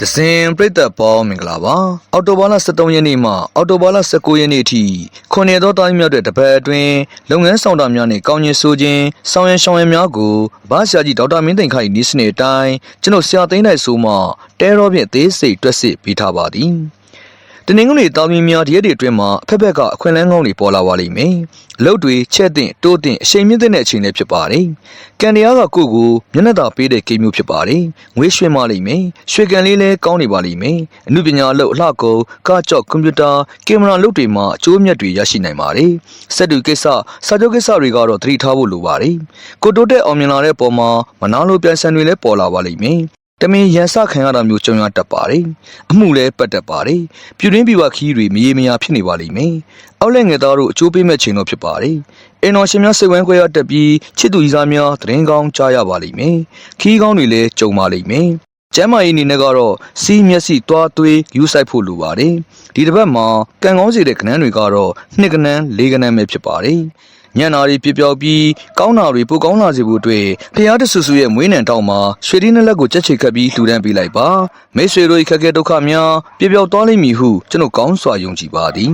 ဒဇင်ပြိတ္တပေါင်းမင်္ဂလာပါအော်တိုဘာလ23ရက်နေ့မှအော်တိုဘာလ19ရက်နေ့အထိခုနှစ်သောတိုင်းမြောက်တဲ့တပတ်အတွင်းလုပ်ငန်းဆောင်တာများနဲ့ကောင်းကျင်ဆိုခြင်းဆောင်ရန်ရှောင်းရန်များကိုဘာဆရာကြီးဒေါက်တာမင်းသိန်ခိုင်နီးစနေအတိုင်းကျွန်တော်ဆရာသိန်းနိုင်ဆိုမှတဲရောဖြင့်အသေးစိတ်တွက်စစ်ပေးထားပါသည် တနင်္ဂနွေတောင်မြများတရက်တွေအတွင်းမှာအဖက်ဖက်ကအခွင့်အလမ်းကောင်းတွေပေါ်လာပါလိမ့်မယ်။အလုပ်တွေချက်တင်တိုးတင်အချိန်မြင့်တဲ့အချိန်တွေဖြစ်ပါတယ်။ကန်တရားကကိုယ့်ကိုမျက်နှာသာပေးတဲ့ကိမျိုးဖြစ်ပါတယ်။ငွေရွှင်ပါလိမ့်မယ်။ရွှေကန်လေးလည်းကောင်းနေပါလိမ့်မယ်။အမှုပညာအလုပ်အလှကုန်ကားကြော့ကွန်ပျူတာကင်မရာလုပ်တွေမှာအကျိုးအမြတ်တွေရရှိနိုင်ပါတယ်။စက်တူကိစ္စစာချုပ်ကိစ္စတွေကတော့သတိထားဖို့လိုပါတယ်။ကိုတိုးတက်အောင်မြင်လာတဲ့ပုံမှာမနာလိုပြန်ဆန်တွေလည်းပေါ်လာပါလိမ့်မယ်။ တမင်ရန်စခံရတာမျိုးကြုံရတတ်ပါတယ်။အမှုလည်းပတ်တတ်ပါတယ်။ပြည်တွင်းပြည်ပခီးတွေမရေမရာဖြစ်နေပါလိမ့်မယ်။အောက်လက်ငယ်သားတို့အကျိုးပေးမဲ့ချိန်တော့ဖြစ်ပါတယ်။အင်တော်ရှင်များစိတ်ဝမ်းခွဲရတက်ပြီးချစ်သူကြီးစားများသတင်းကောင်းကြားရပါလိမ့်မယ်။ခီးကောင်းတွေလည်းကြုံပါလိမ့်မယ်။ကျမ်းမာရေးအနေနဲ့ကတော့စီးမျက်စိတွားသွေးယူဆိုင်ဖို့လိုပါတယ်။ဒီတစ်ပတ်မှာကံကောင်းစေတဲ့ခဏန်းတွေကတော့နှစ်ကနန်းလေးကနန်းပဲဖြစ်ပါတယ်။ ညံ့နာရီပြပြောက်ပြီးကောင်းနာတွေပိုကောင်းလာစေဖို့အတွက်ဖျားတဆူဆူရဲ့မွေးနံတောင်းမှာရွှေဒီနှစ်လက်ကိုကြက်ချေခတ်ပြီးလှူဒန်းပေးလိုက်ပါမိတ်ဆွေတို့ခက်ခဲဒုက္ခများပြပြောက်သွားလိမ့်မည်ဟုကျွန်တော်ကောင်းစွာယုံကြည်ပါသည်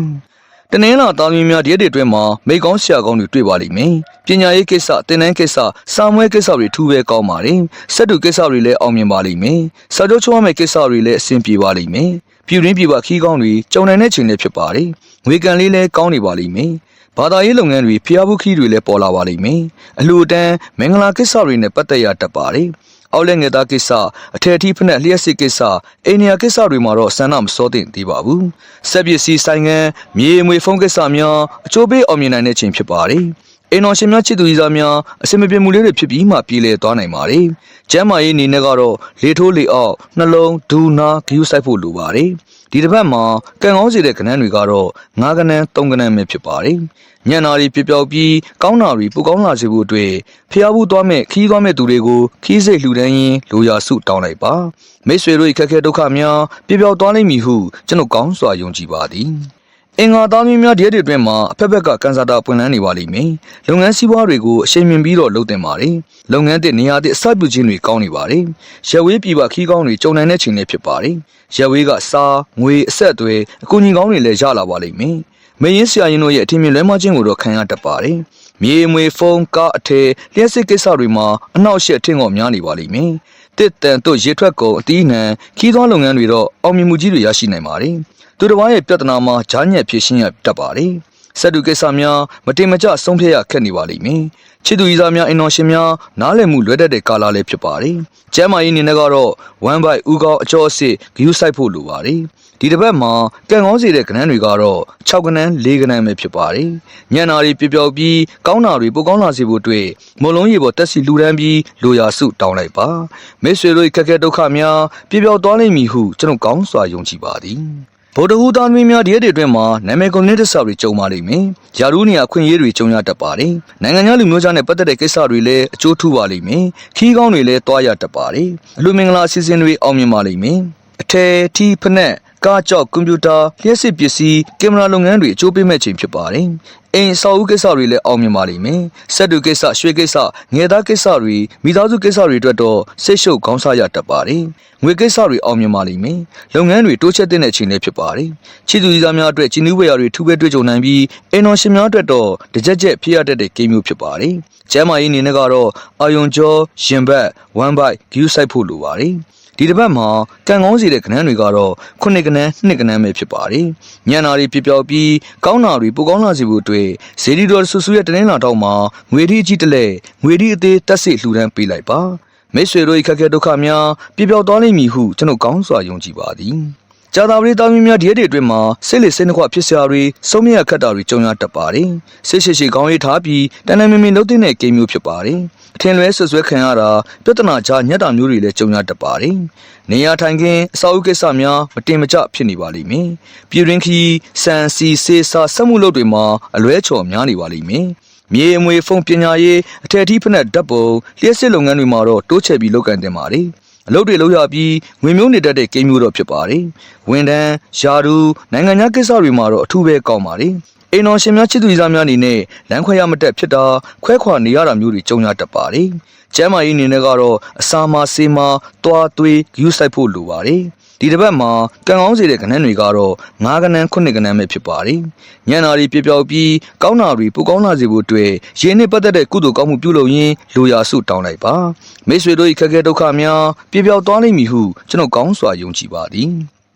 တနင်္လာသားသမီးများဒီရက်တွေအတွင်းမှာမိကောင်းဆရာကောင်းတွေတွေ့ပါလိမ့်မယ်။ပညာရေးကိစ္စ၊တင်နန်းကိစ္စ၊စာမွေးကိစ္စတွေထူးပဲကောင်းပါတယ်။စက်တူကိစ္စတွေလည်းအောင်မြင်ပါလိမ့်မယ်။စာချုပ်ချောမဲ့ကိစ္စတွေလည်းအဆင်ပြေပါလိမ့်မယ်။ပြည်ရင်းပြည်ပခီးကောင်းတွေကြုံနိုင်တဲ့ချိန်လည်းဖြစ်ပါတယ်။ငွေကန်လေးလည်းကောင်းနေပါလိမ့်မယ်။ ဘာသာရေးလုပ်ငန်းတွေဖျားဘူးခီးတွေလည်းပေါ်လာပါလိမ့်မယ်။အလှူအတန်းမင်္ဂလာကိစ္စတွေနဲ့ပတ်သက်ရတတ်ပါတယ်။အောက်လက်ငယ်သားကိစ္စအထက်အထိဖက်နဲ့လျှက်စစ်ကိစ္စအိန္ဒိယကိစ္စတွေမှာတော့ဆန္ဒမစောသင့်သေးပါဘူး။ဆက်ပစ္စည်းဆိုင်ငန်းမြေမွေဖုံးကိစ္စများအချိုးပေးအောင်မြင်နိုင်တဲ့ချိန်ဖြစ်ပါတယ်။အိမ်တော်ရှင်များချစ်သူကြီးစားများအစင်မပြေမှုလေးတွေဖြစ်ပြီးမှပြည်လဲသွားနိုင်ပါတယ်။ကျမ်းမာရေးအနေနဲ့ကတော့လေထိုးလေအောက်နှလုံးဒူနာဂယူးဆိုင်ဖို့လိုပါတယ်။ ဒီတစ်ပတ်မှာကံကောင်းစေတဲ့ကဏ္ဍတွေကတော့၅ကဏ္ဍ၃ကဏ္ဍပဲဖြစ်ပါတယ်။ညံနာရီပြပြောက်ပြီးကောင်းနာရီပူကောင်းလာစေဖို့အတွက်ဖျားဘူးသွားမဲ့ခီးသွားမဲ့သူတွေကိုခီးစိတ်လှူဒန်းရင်းလိုရာစုတောင်းလိုက်ပါ။မိတ်ဆွေတို့ခက်ခဲဒုက္ခများပြပြောက်သွားလိမ့်မည်ဟုကျွန်တော်ကောင်းစွာယုံကြည်ပါသည်။ အင်္ဂါသားမင်းများဒီရက်တွေအတွင်းမှာအဖက်ဖက်ကကန်ဆာတာပွင့်လန်းနေပါလိမ့်မယ်။လုပ်ငန်းစည်းဝါးတွေကိုအရှိန်မြင့်ပြီးတော့လုပ်တင်ပါတယ်။လုပ်ငန်းတဲ့နေရာတဲ့အစပြုခြင်းတွေကောင်းနေပါတယ်။ရက်ဝေးပြည်ပခီးကောင်းတွေကြုံနိုင်တဲ့ချိန်လေးဖြစ်ပါတယ်။ရက်ဝေးကစားငွေအဆက်အသွယ်အကူအညီကောင်းတွေလည်းရလာပါလိမ့်မယ်။မင်းရင်ဆရာရင်တို့ရဲ့အထင်မြင်လွဲမှားခြင်းကိုတော့ခံရတတ်ပါတယ်။မြေမွေဖုန်းကားအထည်လျှက်စစ်ကိစ္စတွေမှာအနောက်ရှက်ထင်ကောများနေပါလိမ့်မယ်။တစ်တန်တို့ရေထွက်ကုန်အတီးနှံခီးသွွားလုပ်ငန်းတွေတော့အောင်မြင်မှုကြီးတွေရရှိနိုင်ပါတယ်။ သူတစ်ပါးရဲ့ပြဿနာမှာဂျားညက်ဖြေရှင်းရတတ်ပါတယ်။စက်တူကိစ္စများမတင်မကျဆုံးဖြတ်ရခက်နေပါလိမ့်မယ်။ချစ်သူကြီးစားများအင်တော်ရှင်များနားလည်မှုလွယ်တတ်တဲ့ကာလလေးဖြစ်ပါတယ်။ကျမ်းမာရေးအနေနဲ့ကတော့ one by ဥကောင်းအကျော်အစစ်ဂယူးဆိုင်ဖို့လိုပါတယ်။ဒီတစ်ပတ်မှာကံကောင်းစေတဲ့ကဏ္ဍတွေကတော့6ကဏ္ဍ4ကဏ္ဍပဲဖြစ်ပါတယ်။ညံနာတွေပြပြောက်ပြီးကောင်းတာတွေပိုကောင်းလာစေဖို့အတွက်မလုံးရေပေါ်တက်စီလူတန်းပြီးလိုရာစုတောင်းလိုက်ပါ။မိတ်ဆွေတို့ခက်ခဲဒုက္ခများပြပြောက်သွားလိမ့်မည်ဟုကျွန်တော်ကောင်းစွာယုံကြည်ပါသည်။ ဗုဒ္ဓဟူးသားသမီးများဒီရက်တွေအတွင်းမှာနာမည်ကွန်မြူနတီစာတွေကြုံပါလိမ့်မယ်။ယာရူးနေရာခွင့်ရေးတွေကြုံရတတ်ပါတယ်။နိုင်ငံခြားလူမျိုးသားနဲ့ပတ်သက်တဲ့ကိစ္စတွေလည်းအကျိုးထူပါလိမ့်မယ်။ခီးကောင်းတွေလည်းတွားရတတ်ပါတယ်။အလူမင်္ဂလာအစီအစဉ်တွေအောင်မြင်ပါလိမ့်မယ်။အထယ်ထီဖက်နဲ့ ကားကြော့ကွန်ပျူတာလျှက်စစ်ပစ္စည်းကင်မရာလုပ်ငန်းတွေအကျိုးပေးမဲ့ချိန်ဖြစ်ပါတယ်။အိမ်ဆောက်ဦးကိစ္စတွေလည်းအောင်မြင်ပါလိမ့်မယ်။စက်တူကိစ္စရွှေကိစ္စငယ်သားကိစ္စတွေမိသားစုကိစ္စတွေအတွက်တော့စိတ်ရှုပ်ခေါင်းစားရတတ်ပါတယ်။ငွေကိစ္စတွေအောင်မြင်ပါလိမ့်မယ်။လုပ်ငန်းတွေတိုးချက်တဲ့အချိန်လေးဖြစ်ပါတယ်။ချစ်သူကြီးသားများအတွက်ဂျင်းနူးဝေယာတွေထူးပဲတွေ့ကြုံနိုင်ပြီးအိမ်တော်ရှင်များအတွက်တော့တကြက်ကြက်ဖြစ်ရတတ်တဲ့ကိန်းမျိုးဖြစ်ပါတယ်။ကျမ်းမာရေးအနေနဲ့ကတော့အာယုံကျော်ရင်ဘတ်ဝမ်ဘိုက်ဂယူးဆိုင်ဖို့လိုပါတယ်။ ဒီတစ်ပတ်မှာကံကောင်းစေတဲ့ကဏ္ဍတွေကတော့ခုနှစ်ကဏ္ဍနှစ်ကဏ္ဍပဲဖြစ်ပါတယ်။ညံနာတွေပြပြောက်ပြီးကောင်းနာတွေပိုကောင်းလာစေဖို့အတွက်ဇေဒီတော်ဆူဆူရဲ့တနင်္လာတောက်မှာငွေထီးကြီးတလဲငွေထီးအသေးတက်စစ်လှူဒန်းပေးလိုက်ပါ။မိတ်ဆွေတို့ခက်ခဲဒုက္ခများပြပြောက်သွားလိမ့်မည်ဟုကျွန်တော်ကောင်းစွာယုံကြည်ပါသည်။ ကြာသာပရိသားမျိုးများဒီရက်တွေအတွင်းမှာစိတ်လေစိတ်နှခွဖြစ်စရာတွေစုံမြတ်ခတ်တာတွေကြုံရတတ်ပါတယ်။စိတ်ရှိရှိကောင်းရေးထားပြီးတန်တန်မြင်မြင်လုပ်တဲ့ကိန်းမျိုးဖြစ်ပါတယ်။အထင်လွဲဆွဆွဲခံရတာပြဿနာကြားညက်တာမျိုးတွေလည်းကြုံရတတ်ပါတယ်။နေရာထိုင်ခင်းအစာအုပ်ကိစ္စများမတင်မကျဖြစ်နေပါလိမ့်မယ်။ပြည်ရင်းခီစံစီစေးစာစက်မှုလုပ်တွေမှာအလွဲချော်များနေပါလိမ့်မယ်။မြေအမွေဖုန်ပညာရေးအထက်ထိဖက်နဲ့ဓာတ်ပုံလျှက်စစ်လုပ်ငန်းတွေမှာတော့တိုးချဲ့ပြီးလုပ်ကိုင်တင်ပါတယ်။ အလုပ်တွေလုပ်ရပြီးငွေမျိုးနေတတ်တဲ့ကိန်းမျိုးတော့ဖြစ်ပါတယ်။ဝန်ထမ်းယာဒူနိုင်ငံခြားကိစ္စတွေမှာတော့အထူးပဲကောင်းပါတယ်။အိမ်တော်ရှင်များချစ်သူကြီးစားများအနေနဲ့လမ်းခွဲရမတက်ဖြစ်တာခွဲခွာနေရတာမျိုးတွေကြုံရတတ်ပါတယ်။ကျမ်းမာရေးအနေနဲ့ကတော့အစာမဆေးမတွားသွေးဂယူးဆိုင်ဖို့လိုပါတယ်။ ဒီတစ်ပတ်မှာကံကောင်းစေတဲ့ကဏ္ဍတွေကတော့9ကဏ္ဍ9ကဏ္ဍပဲဖြစ်ပါတယ်ညံနာရီပြပြောက်ပြီးကောင်းနာရီပူကောင်းလာစေဖို့အတွက်ရင်းနှီးပတ်သက်တဲ့ကုသိုလ်ကောင်းမှုပြုလုပ်ရင်းလူရာစုတောင်းလိုက်ပါမိတ်ဆွေတို့၏ခက်ခဲဒုက္ခများပြပြောက်သွားလိမ့်မည်ဟုကျွန်တော်ကောင်းစွာယုံကြည်ပါသည်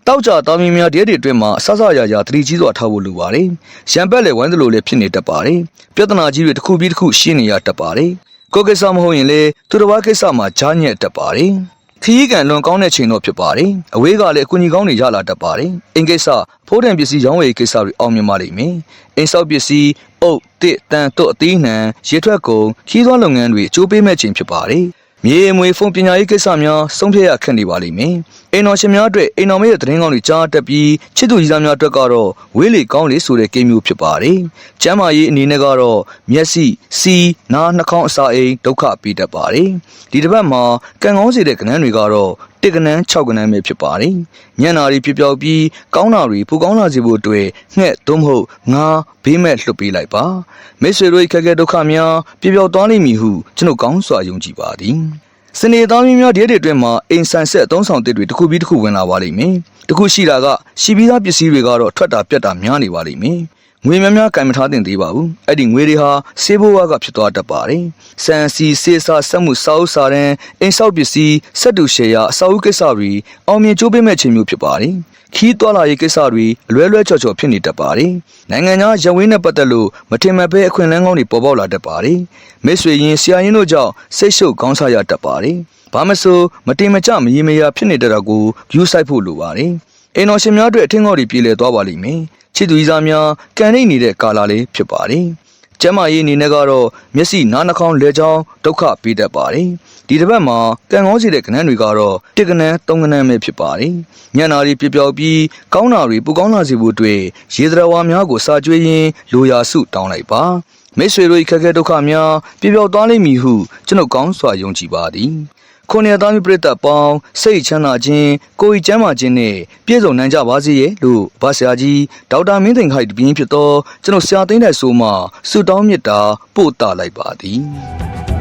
တောက်ကြသားမင်းများတဲ့တွေအတွင်းမှာဆဆရရသတိကြီးစွာထားဖို့လိုပါတယ်။ရံပက်လေဝိုင်းသလိုလည်းဖြစ်နေတတ်ပါတယ်။ပြဿနာကြီးတွေတစ်ခုပြီးတစ်ခုရှင်းနေရတတ်ပါတယ်။ကိုယ်ကိစ္စမဟုတ်ရင်လေသူတစ်ပါးကိစ္စမှာကြားညက်တတ်ပါတယ်။ ခရီးကံလွန်ကောင်းတဲ့ချိန်တော့ဖြစ်ပါတယ်။အဝေးကလည်းအကူအညီကောင်းတွေရလာတတ်ပါတယ်။အင်ကိစ္စဖိုးတံပစ္စည်းရောင်းဝယ်ရေးကိစ္စတွေအောင်မြင်ပါလိမ့်မယ်။အင်ဆောက်ပစ္စည်းအုပ်တစ်တန်တို့အသီးနှံရေထွက်ကုန်ခီးသွွားလုပ်ငန်းတွေအကျိုးပေးမဲ့ချိန်ဖြစ်ပါတယ်။မြေမွေဖုန်ပညာရေးကိစ္စများဆုံးဖြတ်ရခက်နေပါလိမ့်မယ်။ အိမ်တော်ရှင်များအတွက်အိမ်တော်မရဲ့သတင်းကောင်းတွေကြားတက်ပြီးချစ်သူကြီးသားများအတွက်ကတော့ဝေးလေကောင်းလေဆိုတဲ့ကိန်းမျိုးဖြစ်ပါတယ်။ကျမ်းမာရေးအနေနဲ့ကတော့မျက်စိ၊စီး၊နားနှာခေါင်းအစာအိမ်ဒုက္ခပေးတတ်ပါတယ်။ဒီတစ်ပတ်မှာကံကောင်းစေတဲ့ကဏ္ဍတွေကတော့တစ်ကဏ္ဍ6ကဏ္ဍပဲဖြစ်ပါတယ်။ညံ့နာရီပြပြောက်ပြီးကောင်းနာရီပူကောင်းလာစေဖို့အတွက်ငှက်သို့မဟုတ်ငါးဘေးမဲ့လွတ်ပေးလိုက်ပါ။မိတ်ဆွေတို့၏ခက်ခဲဒုက္ခများပြပြောက်သွားလိမ့်မည်ဟုကျွန်တော်ကောင်းစွာယုံကြည်ပါသည်။ စနေသားမင်းများဒီရက်တွေအတွင်းမှာအိမ်ဆန်ဆက်အသုံးဆောင်တစ်တွေတစ်ခုပြီးတစ်ခုဝင်လာပါလိမ့်မယ်။တစ်ခုရှိတာကရှိပြီးသားပစ္စည်းတွေကတော့ထွက်တာပြတ်တာများနေပါလိမ့်မယ်။ငွေများများကင်မထားတင်သေးပါဘူး။အဲ့ဒီငွေတွေဟာဆေးဘိုးဝါကဖြစ်သွားတတ်ပါတယ်။စံစီစေးစာစက်မှုစာအုပ်စာတန်းအိမ်ဆောက်ပစ္စည်းစက်တူရှယ်ယာအစာအုပ်ကိစ္စတွေအောင်မြင်ကျိုးပေးမဲ့ခြင်းမျိုးဖြစ်ပါတယ်။ ခီးသွွာလာရေးကိစ္စတွေအလွဲလွဲချော်ချော်ဖြစ်နေတတ်ပါတယ်။နိုင်ငံခြားရဝင်းနဲ့ပတ်သက်လို့မထင်မှတ်ဘဲအခွင့်အလမ်းကောင်းတွေပေါ်ပေါက်လာတတ်ပါတယ်။မိတ်ဆွေရင်ဆရာရင်းတို့ကြောင့်စိတ်ရှုပ်ကောင်းစားရတတ်ပါတယ်။ဘာမဆိုမတင်မကြမရေမရာဖြစ်နေတဲ့တာကိုယူဆိုင်ဖို့လိုပါတယ်။အိမ်တော်ရှင်များအတွက်အထင်ကောင်းတွေပြည်လည်သွားပါလိမ့်မယ်။ချစ်သူကြီးစားများကန်နေနေတဲ့ကာလာလေးဖြစ်ပါတယ်။ ကျမ်းမာရေးအနေနဲ့ကတော့မျက်စိနားနှာခေါင်းလက်ချောင်းဒုက္ခပေးတတ်ပါတယ်။ဒီတစ်ပတ်မှာကံကောင်းစေတဲ့ကဏ္ဍတွေကတော့တစ်ကဏ္ဍသုံးကဏ္ဍပဲဖြစ်ပါတယ်။ညံ့နာရီပြပြောက်ပြီးကောင်းနာရီပူကောင်းလာစေဖို့အတွက်ရေသရဝါများကိုစာကျွေးရင်းလိုရာစုတောင်းလိုက်ပါ။မိတ်ဆွေတို့၏ခက်ခဲဒုက္ခများပြပြောက်သွားလိမ့်မည်ဟုကျွန်ုပ်ကောင်းစွာယုံကြည်ပါသည်။ ခုနှစ်သားမျိုးပြည့်သက်ပေါင်းစိတ်ချမ်းသာခြင်းကိုယ်ဤကျမ်းမာခြင်းနဲ့ပြည့်စုံနိုင်ကြပါစေရဲ့လို့ဗဆရာကြီးဒေါက်တာမင်းသိန်ခိုင်တပြင်းဖြစ်သောကျွန်တော်ဆရာသိန်းတဲ့ဆိုမှဆုတောင်းမေတ္တာပို့တာလိုက်ပါသည်။